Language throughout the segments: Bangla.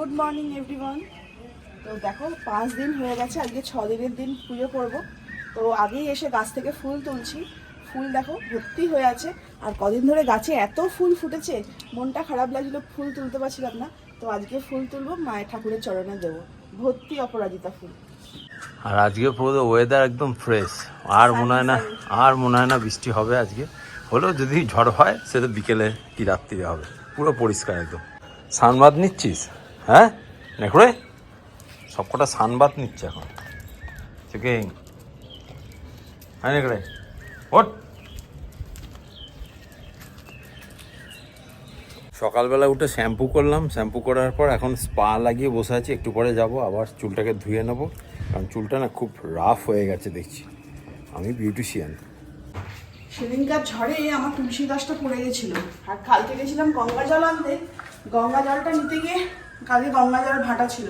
গুড মর্নিং এভরিওয়ান তো দেখো পাঁচ দিন হয়ে গেছে আজকে ছ দিনের দিন পুজো করব। তো আগেই এসে গাছ থেকে ফুল তুলছি। ফুল দেখো ভর্তি হয়ে আছে। আর কদিন ধরে গাছে এত ফুল ফুটেছে মনটা খারাপ লাগছিল ফুল তুলতে পারছিলাম না। তো আজকে ফুল তুলবো মায়ের ঠাকুরের চরণে দেবো। ভর্তি অপরাজিতা ফুল। আর আজকে পুরো ওয়েদার একদম ফ্রেশ আর মনে হয় না আর মনে হয় না বৃষ্টি হবে আজকে। হলেও যদি ঝড় হয় সে তো বিকেলে কি রাত্রিরে হবে। পুরো পরিষ্কার একদম। সানবাদ নিচ্ছিস? হ্যাঁ? নেকড়ে সবকটা সানবাদ নিচ্ছে এখন। চোখে হ্যাঁ নেকড়ে ওট সকালবেলা উঠে শ্যাম্পু করলাম। শ্যাম্পু করার পর এখন স্পা লাগিয়ে বসে আছি। একটু পরে যাব, আবার চুলটাকে ধুয়ে নেব। কারণ চুলটা না খুব রাফ হয়ে গেছে, দেখছি। আমি বিউটিশিয়ান সেদিনকার ঝড়ে আমার তুলসী গাছটা পড়ে গেছিল। আর কালকে গেছিলাম গঙ্গা জল আনতে। গঙ্গা জলটা নিতে গিয়ে কালকে গঙ্গা জল ভাটা ছিল।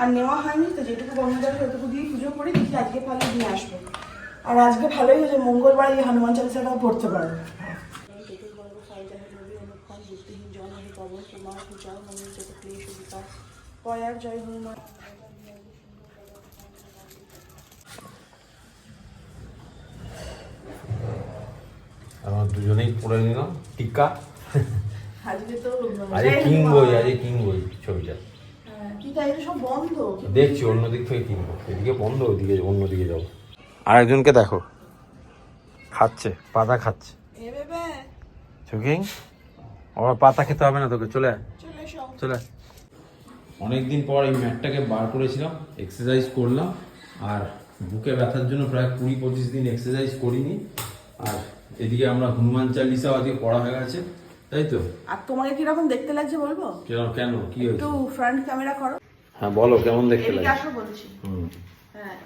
আর নেওয়া হয়নি, তো যেটুকু গঙ্গা জল ওইটুকু দিয়ে পুজো করি, দেখি আজকে পারলে নিয়ে আসব। আর আজকে ভালোই হয়েছে, মঙ্গলবার এই হনুমান চালিসাটাও পড়তে হনুমান আমার দুজনেই পরে নিলাম। টিকা। আরে কিনবই হনুমান। আরে কিনবই ছবিটা। হ্যাঁ, দেখছি অন্য দিক থেকে কিনবো এদিকে বন্ধ ওদিকে অন্য দিকে যাব। আর একজনকে দেখো। খাচ্ছে পাতা খাচ্ছে। চোখিং আবার পাতা খেতে হবে না তোকে চলে আয়। চলে এসো। চলে অনেকদিন পর এই ম্যাটটাকে বার করেছিলাম এক্সারসাইজ করলাম আর বুকে ব্যথার জন্য প্রায় কুড়ি পঁচিশ দিন এক্সারসাইজ করিনি। আর এদিকে আমরা হনুমান চালিসাও আজকে পড়া হয়ে গেছে। তাই তো? আর তোমাকে কীরকম দেখতে লাগছে বলব? কেন কেন? কি হয়েছে? একটু ফ্রন্ট ক্যামেরা করো। হ্যাঁ বলো কেমন দেখতে লাগছে? আসো বলছি। হ্যাঁ।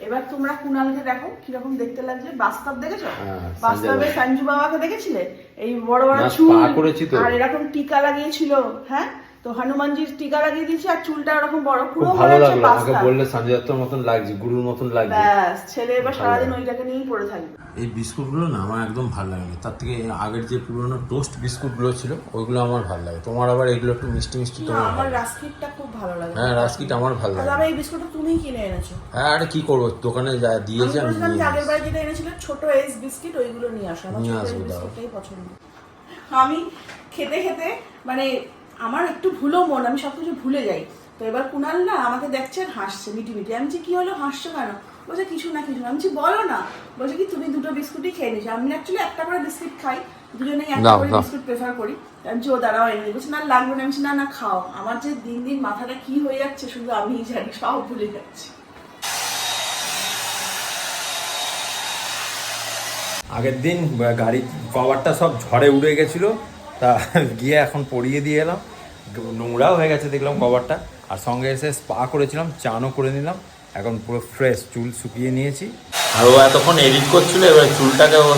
এবার তোমরা কুনালকে দেখো কীরকম দেখতে লাগছে। বাস্তব দেখেছ? হ্যাঁ, বাস্তবে সঞ্জু বাবাকে দেখেছিলে? এই বড় বড় চুল spa করেছি তো। আর এরকম টিকা লাগিয়েছিল হ্যাঁ? তো হনুমানজির টিকা লাগিয়ে দিয়েছে আর চুলটা ওরকম বড় পুরো ভালো লাগল আমাকে বললে সঞ্জয় দত্তর মতন লাগছে গুরুর মতন লাগছে। ব্যাস ছেলে এবার সারাদিন ওইটাকে নিয়েই পড়ে থাকবে। এই বিস্কুটগুলো না আমার একদম ভালো লাগেনি তার থেকে আগের যে পুরোনো টোস্ট বিস্কুটগুলো ছিল ওইগুলো আমার ভালো লাগে। তোমার আবার এগুলো একটু মিষ্টি মিষ্টি তোমার আমার রাস্কিটটা খুব ভালো লাগে। হ্যাঁ রাস্কিট আমার ভালো লাগে। তবে এই বিস্কুটটা তুমিই কিনে এনেছো? হ্যাঁ আরে কি করব? দোকানে যা দিয়েছে আমি নিয়ে আগের বার যেটা এনেছিল ছোট এস বিস্কিট ওইগুলো নিয়ে আসো। আমার নিয়ে ছোট দাও। পছন্দ। আমি খেতে খেতে মানে আমার একটু ভুলো মন আমি সবকিছু ভুলে যাই। তো এবার কুনাল না আমাকে দেখছে আর হাসছে মিটি মিটি। আমি বলছি, কি হলো? হাসছো কেন? বলছে কিছু না কিছু না। আমি বলছি, বলো না। বলছে কি তুমি দুটো বিস্কুটই খেয়ে নিয়েছো? আমি অ্যাকচুয়ালি একটা করে বিস্কুট খাই দুজনেই একটা করে বিস্কুট প্রেফার করি। আমি বলছি, ও দাঁড়াও এনে বলছে না লাগবে না। আমি না না খাও। আমার যে দিন দিন মাথাটা কি হয়ে যাচ্ছে শুধু আমিই জানি সব ভুলে যাচ্ছি। আগের দিন গাড়ি কভারটা সব ঝড়ে উড়ে গেছিল তা গিয়ে এখন পরিয়ে দিয়ে এলাম। নোংরাও হয়ে গেছে দেখলাম কভারটা। আর সঙ্গে এসে স্পা করেছিলাম চানও করে নিলাম। এখন পুরো ফ্রেশ চুল শুকিয়ে নিয়েছি। আর ও এতক্ষণ এডিট করছিল এবার চুলটাকে ও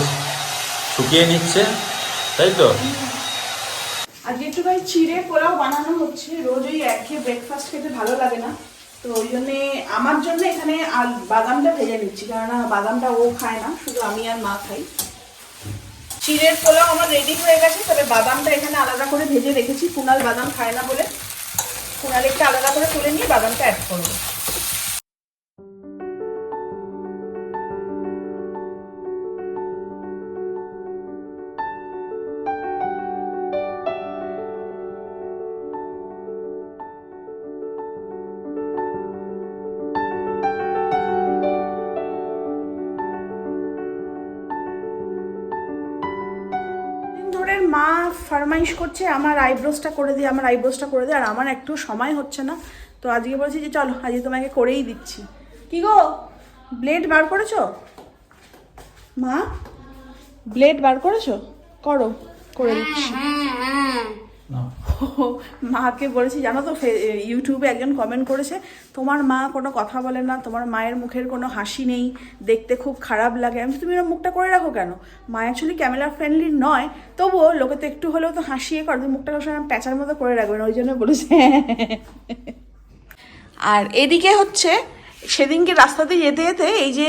শুকিয়ে নিচ্ছে তাই তো? আজকে একটু ভাই চিড়ে পোলাও বানানো হচ্ছে। রোজ ওই একঘেয়ে ব্রেকফাস্ট খেতে ভালো লাগে না। তো ওই জন্যে আমার জন্য এখানে আল বাদামটা ভেজে নিচ্ছি। কেননা বাদামটা ও খায় না শুধু আমি আর মা খাই। চিড়ের পোলাও আমার রেডি হয়ে গেছে, তবে বাদামটা এখানে আলাদা করে ভেজে রেখেছি। কুনাল বাদাম খায় না বলে। কুনাল একটু আলাদা করে তুলে নিয়ে বাদামটা অ্যাড করব। ফরমাইশ করছে আমার আইব্রোসটা করে দিই আমার আইব্রোসটা করে দিয়ে আর আমার একটু সময় হচ্ছে না। তো আজকে বলছি যে চলো আজকে তোমাকে করেই দিচ্ছি। কি গো? ব্লেড বার করেছ? মা? ব্লেড বার করেছ? করো করে দিচ্ছি। মাকে বলেছি, জানো তো ইউটিউবে একজন কমেন্ট করেছে, তোমার মা কোনো কথা বলে না, তোমার মায়ের মুখের কোনো হাসি নেই, দেখতে খুব খারাপ লাগে। আমি তুমি এরকম মুখটা করে রাখো কেন? মা অ্যাকচুয়ালি ক্যামেরা ফ্রেন্ডলি নয়, তবুও লোকে তো একটু হলেও তো হাসিয়ে কর, তুমি মুখটা সবসময় প্যাঁচার মতো করে রাখবেন ওই জন্য বলেছে। আর এদিকে হচ্ছে, সেদিনকে রাস্তাতে যেতে যেতে এই যে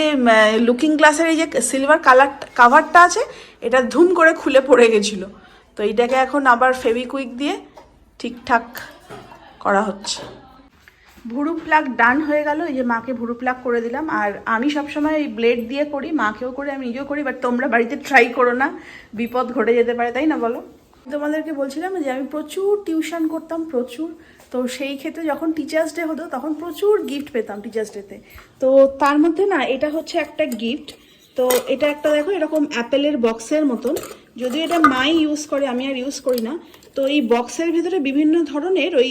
লুকিং গ্লাসের এই যে সিলভার কালার কাভারটা আছে, এটা ধুম করে খুলে পড়ে গেছিল। তো এইটাকে এখন আবার ফেভিকুইক দিয়ে ঠিকঠাক করা হচ্ছে। ভুরু প্লাক ডান হয়ে গেল, এই যে মাকে ভুরু প্লাগ করে দিলাম। আর আমি সবসময় এই ব্লেড দিয়ে করি, মাকেও করি, আমি নিজেও করি, বাট তোমরা বাড়িতে ট্রাই করো না। বিপদ ঘটে যেতে পারে, তাই না বলো? তোমাদেরকে বলছিলাম যে আমি প্রচুর টিউশন করতাম, প্রচুর। তো সেই ক্ষেত্রে যখন টিচার্স ডে হতো, তখন প্রচুর গিফট পেতাম টিচার্স ডেতে তো। তার মধ্যে না, এটা হচ্ছে একটা গিফট তো এটা একটা দেখো, এরকম অ্যাপেলের বক্সের মতন। যদিও এটা মাই ইউজ করে, আমি আর ইউজ করি না। তো এই বক্সের ভিতরে বিভিন্ন ধরনের ওই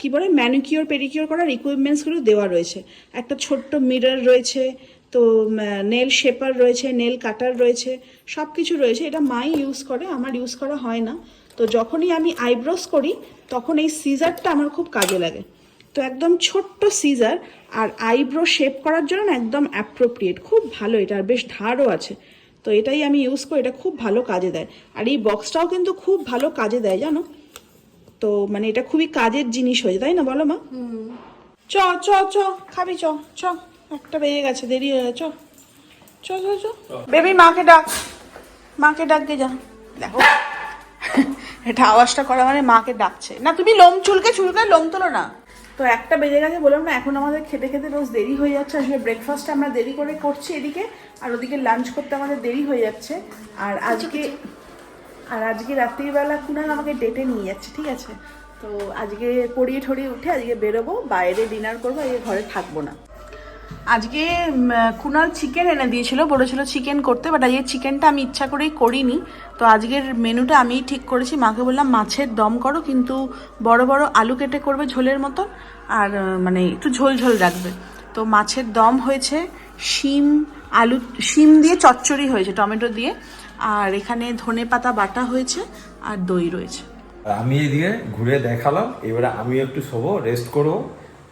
কি বলে, ম্যানিকিওর, পেডিকিওর করার ইকুইপমেন্টসগুলো দেওয়া রয়েছে। একটা ছোট্ট মিরর রয়েছে, তো নেল শেপার রয়েছে, নেল কাটার রয়েছে সব কিছু রয়েছে। এটা মাই ইউজ করে, আমার ইউজ করা হয় না। তো যখনই আমি আইব্রোস করি, তখন এই সিজারটা আমার খুব কাজে লাগে। তো একদম ছোট্ট সিজার, আর আইব্রো শেপ করার জন্য একদম অ্যাপ্রোপ্রিয়েট খুব ভালো এটা, আর বেশ ধারও আছে। তো এটাই আমি ইউজ করি, এটা খুব ভালো কাজে দেয়। আর এই বক্সটাও কিন্তু খুব ভালো কাজে দেয়, জানো? তো মানে এটা খুবই কাজের জিনিস হয়েছে তাই না বলো মা? চ চ চ, খাবি, চ চ। একটা বেজে গেছে, দেরি হয়ে গেছে চ। চ চ বেবি, মাকে ডাক। মাকে ডাক গে যা। দেখো। এটা আওয়াজটা করা মানে মাকে ডাকছে। না, তুমি লোম চুলকে চুলকে লোম তোলো না। তো একটা বেজে গেছে বললাম না এখন আমাদের খেতে খেতে রোজ দেরি হয়ে যাচ্ছে আসলে ব্রেকফাস্ট আমরা দেরি করে করছি এদিকে আর ওদিকে লাঞ্চ করতে আমাদের দেরি হয়ে যাচ্ছে। আর আজকে আর আজকে রাত্রিবেলা কুনাল আমাকে ডেটে নিয়ে যাচ্ছে ঠিক আছে? তো আজকে পড়িয়ে ঠড়িয়ে উঠে আজকে বেরোবো বাইরে ডিনার করব আজকে ঘরে থাকব না। আজকে কুনাল চিকেন এনে দিয়েছিল, বলেছিল চিকেন করতে বাট আজকে চিকেনটা আমি ইচ্ছা করেই করিনি। তো আজকের মেনুটা আমিই ঠিক করেছি, মাকে বললাম, মাছের দম করো, কিন্তু বড় বড় আলু কেটে করবে ঝোলের মতন, আর মানে একটু ঝোল ঝোল রাখবে। তো মাছের দম হয়েছে, শিম, আলু, শিম দিয়ে চচ্চড়ি হয়েছে, টমেটো দিয়ে, আর এখানে ধনে পাতা বাটা হয়েছে, আর দই রয়েছে। আমি এদিকে ঘুরে দেখালাম, এবারে আমি একটু শোবো রেস্ট করব,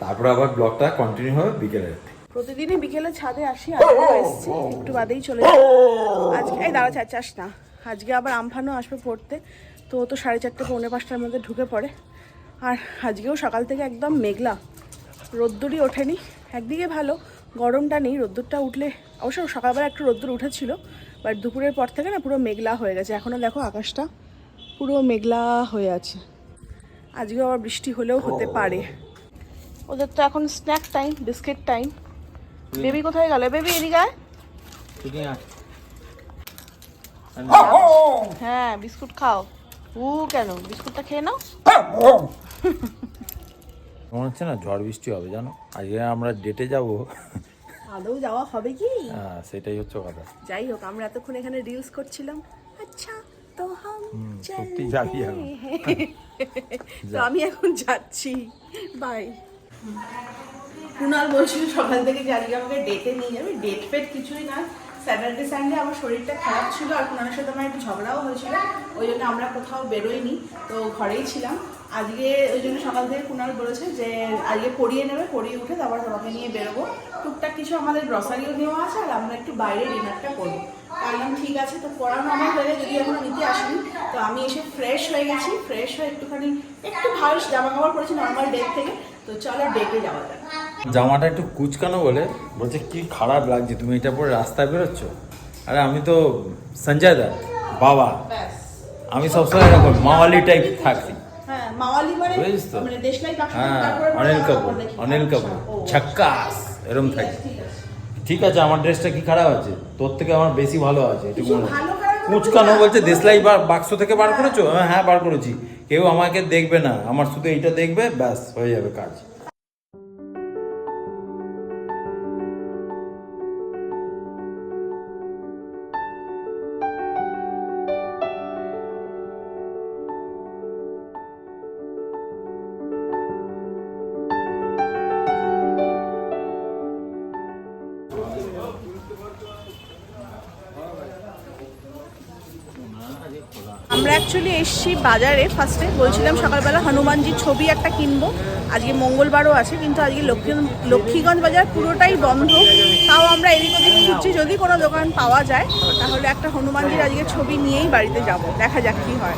তারপরে আবার ব্লগটা কন্টিনিউ হবে বিকেলের। প্রতিদিনই বিকেলে ছাদে আসি আজকে এসেছি। একটু বাদেই চলে যাই। আজকে এই দাঁড়া চা চাস না। আজকে আবার আমফানও আসবে পড়তে তো ও তো সাড়ে চারটে পৌনে পাঁচটার মধ্যে ঢুকে পড়ে। আর আজকেও সকাল থেকে একদম মেঘলা। রোদ্দুরই ওঠেনি। একদিকে ভালো গরমটা নেই। রোদ্দুরটা উঠলে অবশ্য সকালবেলা একটু রোদ্দুর উঠেছিল বাট দুপুরের পর থেকে না পুরো মেঘলা হয়ে গেছে। এখনও দেখো আকাশটা পুরো মেঘলা হয়ে আছে। আজকেও আবার বৃষ্টি হলেও হতে পারে। ওদের তো এখন snack time biscuit time baby কোথায় গেল? বেবি এদিকে আয়। হ্যাঁ বিস্কুট খাও। উ কেন? বিস্কুটটা খেয়ে নাও। মনে হচ্ছে না ঝড় বৃষ্টি হবে জানো? আজকে আমরা ডেটে যাব। আদৌ যাওয়া হবে কি? হ্যাঁ সেটাই হচ্ছে কথা। যাই হোক আমরা এতক্ষণ এখানে রিলস করছিলাম। আচ্ছা তো হাম সত্যি যাবি। তো আমি এখন যাচ্ছি। বাই কুনাল বলছিল সকাল থেকে আজকে আমাকে ডেটে নিয়ে যাবে। ডেট ফেট কিছুই না। স্যাটারডে সানডে আমার শরীরটা খারাপ ছিল আর কুনালের সাথে আমার একটু ঝগড়াও হয়েছিল। ওই জন্য আমরা কোথাও বেরোইনি, তো ঘরেই ছিলাম। আজকে ওই জন্য সকাল থেকে কুনাল বলেছে যে, আজকে পড়িয়ে নেবে, পড়িয়ে উঠে তারপর তোমাকে নিয়ে বেরোবো। টুকটাক কিছু আমাদের গ্রসারিও নেওয়া আছে আর আমরা একটু বাইরে ডিনারটা করব। বললাম, ঠিক আছে, তো পড়ানো আমার হয়ে যদি এখন নিতে আসেনি। তো আমি এসে ফ্রেশ হয়ে গেছি ফ্রেশ হয়ে একটুখানি, একটু ভালো জামা কাপড় পরেছি নর্মাল ডেট থেকে। তো চলো ডেটে যাওয়া যাক। জামাটা একটু কুচকানো বলে বলছে কি খারাপ লাগছে তুমি এটা পরে রাস্তায় বেরোচ্ছ? আরে আমি তো সঞ্জয় দা বাবা। আমি সবসময় এরকম মাওয়ালি টাইপ থাকি। হ্যাঁ মানে বুঝিস তো? মানে হ্যাঁ অনিল কাপুর অনিল আচ্ছা, কাপুর। ও। ঝক্কাস এরম থাকি। ঠিক আছে। আমার ড্রেসটা কি খারাপ আছে? তোর থেকে আমার বেশি ভালো আছে এটুকু কুচকানো বলছে দেশলাই বাক্স থেকে বার করেছ? হ্যাঁ হ্যাঁ বার করেছি। কেউ আমাকে দেখবে না আমার শুধু এইটা দেখবে ব্যাস হয়ে যাবে কাজ। অ্যাকচুয়ালি এসছি বাজারে ফার্স্টে বলছিলাম সকালবেলা হনুমানজির ছবি একটা কিনবো। আজকে মঙ্গলবারও আছে কিন্তু আজকে লক্ষ্মী লক্ষ্মীগঞ্জ বাজার পুরোটাই বন্ধ। তাও আমরা এদিক ওদিক খুঁজছি যদি কোনো দোকান পাওয়া যায় তাহলে একটা হনুমানজির আজকে ছবি নিয়েই বাড়িতে যাব। দেখা যাক কি হয়।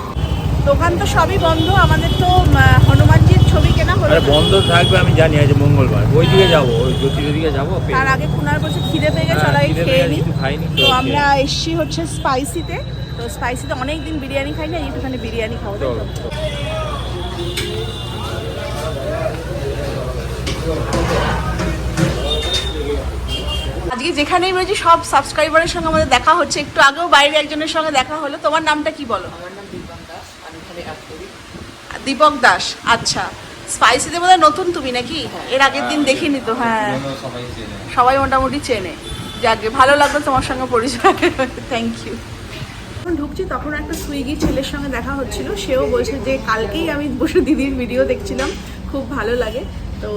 দোকান তো সবই বন্ধ আমাদের তো হনুমানজির ছবি কেনা হলো বন্ধ থাকবে আমি জানি আজ মঙ্গলবার। ওই দিকে যাব ওই জ্যোতির দিকে যাব তার আগে কুনার বলছে খিদে পেয়ে গেছে হ্যাঁ, খেয়ে তো তো আমরা এসছি হচ্ছে স্পাইসিতে তো স্পাইসিতে অনেক দিন বিরিয়ানি খাইনি আজ একটুখানি বিরিয়ানি তো? আজকে যেখানেই রয়েছি সব সাবস্ক্রাইবারের সঙ্গে আমাদের দেখা হচ্ছে। একটু আগেও বাইরে একজনের সঙ্গে দেখা হলো। তোমার নামটা কি বলো? দীপক দাস আচ্ছা। স্পাইসিতে বোধহয় নতুন তুমি নাকি? এর আগের দিন দেখিনি তো হ্যাঁ। সবাই মোটামুটি চেনে। যাকে ভালো লাগল তোমার সঙ্গে পরিচয়। থ্যাংক ইউ যখন ঢুকছি তখন একটা সুইগি ছেলের সঙ্গে দেখা হচ্ছিল। সেও বলছে যে কালকেই আমি বসে দিদির ভিডিও দেখছিলাম। খুব ভালো লাগে। তো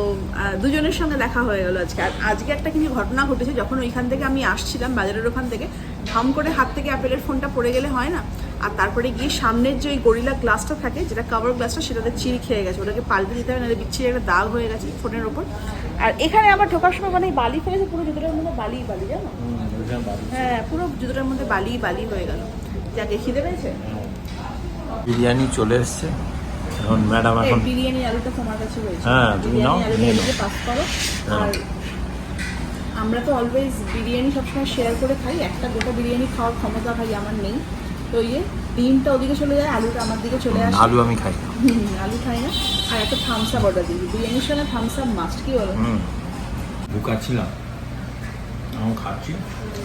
দুজনের সঙ্গে দেখা হয়ে গেল আজকে। আর আজকে একটা কিছু ঘটনা ঘটেছে। যখন ওইখান থেকে আমি আসছিলাম বাজারের ওখান থেকে ধাম করে হাত থেকে অ্যাপেলের ফোনটা পড়ে গেলে হয় না? আর তারপরে গিয়ে সামনের যে ওই গরিলা গ্লাসটা থাকে যেটা কভার গ্লাসটা সেটাতে চিড় খেয়ে গেছে। ওটাকে পাল্টে দিতে হবে নাহলে বিচ্ছিরি একটা দাগ হয়ে গেছে ফোনের ওপর। আর এখানে আবার ঢোকার সময় মানে বালি ফেলেছে পুরো জুতোটার মধ্যে বালি বালি জানো? হ্যাঁ পুরো জুতোটার মধ্যে বালি বালি হয়ে গেল। যাকে খিদে পেয়েছে? বিরিয়ানি চলে এসছে। এখন ম্যাডাম এখন বিরিয়ানি আলুটা তোমার কাছে রয়েছে। হ্যাঁ, তুমি নাও, নিয়ে নাও। পাস করো। হ্যাঁ। আর আমরা তো অলওয়েজ বিরিয়ানি সবসময় শেয়ার করে খাই। একটা গোটা বিরিয়ানি খাওয়ার ক্ষমতা ভাই আমার নেই। তো ইয়ে ডিমটা ওদিকে চলে যায় আলুটা আমার দিকে চলে আসে। আলু আমি খাই। না হুম, আলু খাই না। আর একটা থামস আপ অর্ডার দিই। বিরিয়ানির সঙ্গে থামস আপ মাস্ট কি বলো? হুম। ঢুকাচ্ছিলাম এখন খাচ্ছি।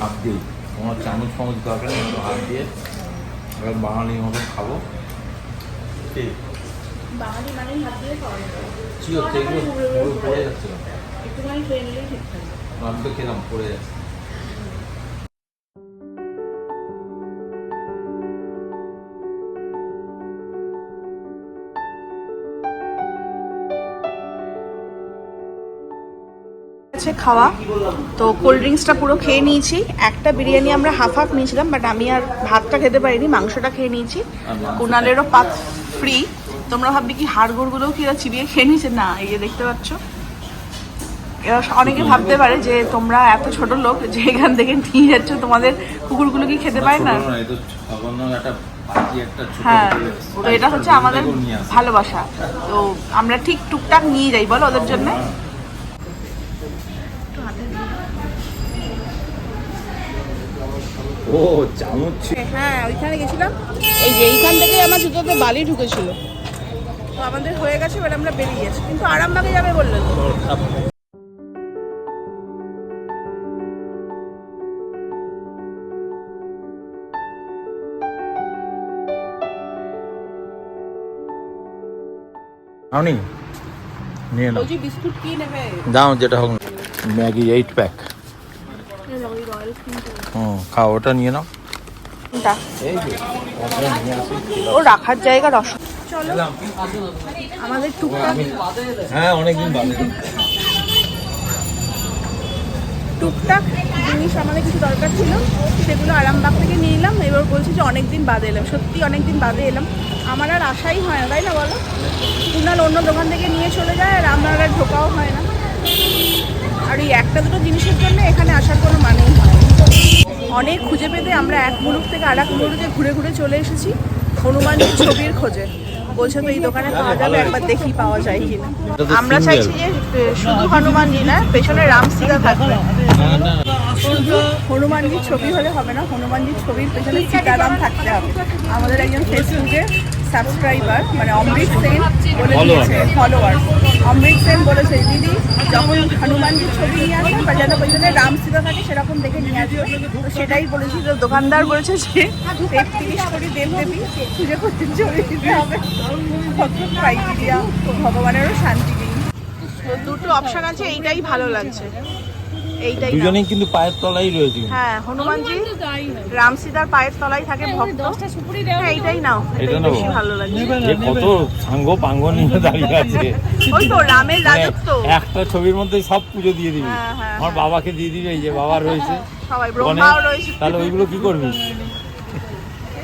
হাত দিয়ে। তোমার চামচ ফামচ দরকার হাত দিয়ে এবার বাঙালি মতন খাব। ঠিক বাঙালি মানে হাত দিয়ে খাওয়া যায়। কি হচ্ছে? এগুলো পড়ে যাচ্ছে। একটুখানি খেয়ে নিলেই ঠিক থাকবে আমি তো খেলাম পড়ে যাচ্ছে। আছে খাওয়া। তো কোল্ড ড্রিঙ্কসটা পুরো খেয়ে নিয়েছি। একটা বিরিয়ানি আমরা হাফ হাফ নিয়েছিলাম বাট আমি আর ভাতটা খেতে পারিনি মাংসটা খেয়ে নিয়েছি। কুনালেরও পাত ফ্রি তোমরা ভাববে কি হাড়গোড়গুলোও কি এরা চিবিয়ে খেয়ে নিয়েছে? না এই যে দেখতে পাচ্ছ। এরা অনেকে ভাবতে পারে যে তোমরা এত ছোট লোক যে এখান থেকে নিয়ে যাচ্ছ তোমাদের কুকুরগুলো কি খেতে পারে না? হ্যাঁ তো এটা হচ্ছে আমাদের। ভালোবাসা। তো আমরা ঠিক টুকটাক নিয়ে যাই বলো ওদের জন্য? ও চামচ। হ্যাঁ ওইখানে গেছিলাম। এই যে এইখান থেকে আমার জুতোতে বালি ঢুকেছিল। তো আমাদের হয়ে গেছে এবার আমরা বেরিয়ে গেছি কিন্তু আরামবাগে যাবে বললেন তো। আনি নিয়ে নাও। বিস্কুট কি নেবে। দাও যেটা হোক। Maggi eight pack. হুম খাও ওটা নিয়ে নাও। ও রাখার জায়গা রস চলো। আমাদের টুকটাক হ্যাঁ অনেকদিন বাদে। টুকটাক জিনিস আমাদের কিছু দরকার ছিল সেগুলো আরামবাগ থেকে নিয়ে এলাম। এবার বলছি যে অনেক দিন বাদে এলাম সত্যি অনেক দিন বাদে এলাম। আমার আর আশাই হয় না তাই না বলো? কুনাল অন্য দোকান থেকে নিয়ে চলে যায় আর আমার আর ঢোকাও হয় না। আর এই একটা দুটো জিনিসের জন্য এখানে আসার কোনো মানেই হয় অনেক খুঁজে পেতে আমরা এক মুলুক থেকে আর এক মুলুকে ঘুরে ঘুরে চলে এসেছি হনুমানের ছবির খোঁজে। বলছে তো এই দোকানে পাওয়া যাবে একবার দেখি পাওয়া যায় কিনা। আমরা চাইছি যে শুধু হনুমানজি না পেছনে রাম রামসিতা থাকবে। শুধু হনুমানজির ছবি হলে হবে না হনুমানজির ছবির পেছনে সীতারাম থাকতে হবে। আমাদের একজন ফেসবুকে সাবস্ক্রাইবার মানে অমৃত সেন বলে দিয়েছে ফলোয়ার অমৃত সেন বলেছে দিদি যখন হনুমানজির ছবি নিয়ে আসবে বা যেন পেছনে রাম সীতা থাকে সেরকম দেখে নিয়ে আসবে। তো সেটাই বলেছি তো দোকানদার বলেছে যে তেত্রিশ কোটি দেবদেবী পুজো করতে ছবি দিতে হবে। কত ক্রাইটেরিয়া ভগবানেরও শান্তি তো দুটো অপশন আছে এইটাই ভালো লাগছে। এইটাই দুজনেই কিন্তু পায়ের তলাই রয়েছে হ্যাঁ হনুমানজি পায়ের তলায় থাকে ভক্ত। হ্যাঁ এইটাই নাও এটা বেশি ভালো লাগে। যে কত সাঙ্গ পাঙ্গ নিয়ে দাঁড়িয়ে আছে। ওই তো রামের রাজত্ব। একটা ছবির মধ্যে সব পুজো দিয়ে দিবি। হ্যাঁ, হ্যাঁ, আমার বাবাকে দিয়ে দিবি এই যে বাবা রয়েছে। সবাই ব্রহ্মাও রয়েছে। তাহলে ওইগুলো কি করবি?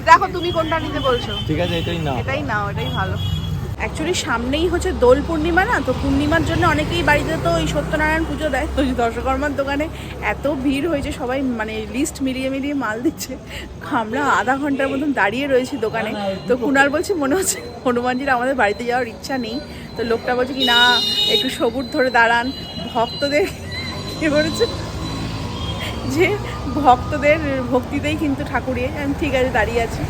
দেখো তুমি কোনটা নিতে বলছো। ঠিক আছে এটাই না এটাই নাও এটাই ভালো। অ্যাকচুয়ালি সামনেই হচ্ছে দোল পূর্ণিমা না তো পূর্ণিমার জন্য অনেকেই বাড়িতে তো ওই সত্যনারায়ণ পুজো দেয়। তো দর্শকর্মার দোকানে এত ভিড় হয়েছে সবাই মানে লিস্ট মিলিয়ে মিলিয়ে মাল দিচ্ছে। আমরা আধা ঘণ্টার মতন দাঁড়িয়ে রয়েছি দোকানে। তো কুনাল বলছে মনে হচ্ছে হনুমানজির আমাদের বাড়িতে যাওয়ার ইচ্ছা নেই। তো লোকটা বলছে কি না একটু সবুজ ধরে দাঁড়ান। ভক্তদের কি বলেছে? যে ভক্তদের ভক্তিতেই কিন্তু ঠাকুরিয়ে আমি ঠিক আছে দাঁড়িয়ে আছি।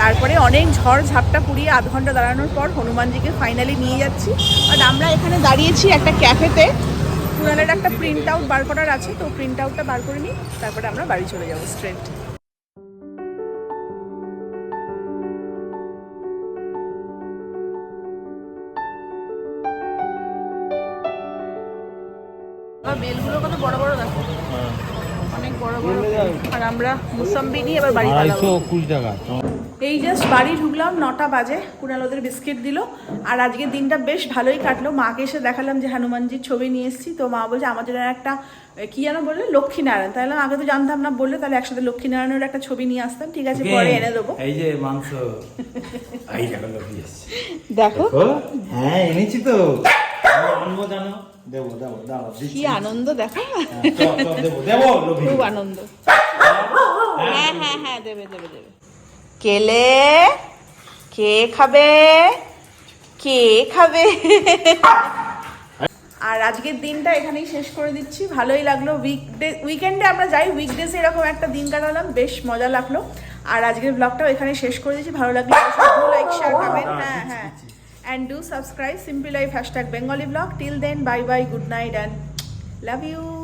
তারপরে অনেক ঝড় ঝাপটা পুড়িয়ে আধ ঘণ্টা দাঁড়ানোর পর হনুমানজিকে ফাইনালি নিয়ে যাচ্ছি। আর আমরা এখানে দাঁড়িয়েছি একটা ক্যাফেতে কুণালের একটা প্রিন্ট আউট বার করার আছে তো প্রিন্ট আউটটা বার করে নিই তারপরে আমরা বাড়ি চলে যাব স্ট্রেট বেলগুলো কত বড় বড় দেখো। অনেক বড় বড় আর আমরা মুসাম্বি নিয়ে এবার বাড়ি টাকা এই জাস্ট বাড়ি ঢুকলাম নটা বাজে। কুণাল ওদের বিস্কিট দিল। আর আজকের দিনটা বেশ ভালোই কাটলো। মাকে এসে দেখালাম যে হনুমানজির ছবি নিয়ে এসেছি। তো মা বলছে আমার জন্য একটা কি যেন বললে লক্ষ্মীনারায়ণ। তাহলে আগে তো জানতাম না বললে তাহলে একসাথে লক্ষ্মীনারায়ণের একটা ছবি নিয়ে আসতাম। ঠিক আছে পরে এনে দেবো। এই যে মাংস দেখো। হ্যাঁ এনেছি তো। জানো। দেবো দেবো দাঁড়াও কি আনন্দ দেখো। হ্যাঁ, দেবো দেবো খুব আনন্দ। হ্যাঁ হ্যাঁ হ্যাঁ দেবে দেবে দেবে। কেলে? কে খাবে? কে খাবে? আর আজকের দিনটা এখানেই শেষ করে দিচ্ছি। ভালোই লাগল। উইকডে উইকেন্ডে আমরা যাই উইকডেজে এরকম একটা দিন কাটালাম বেশ মজা লাগল। আর আজকের ব্লগটাও এখানে শেষ করে দিচ্ছি। ভালো লাগল লাইক শেয়ার কমেন্ট হ্যাঁ হ্যাঁ। and do subscribe Simple Life hashtag Bengali vlog. Till then, bye bye, good night, and love you.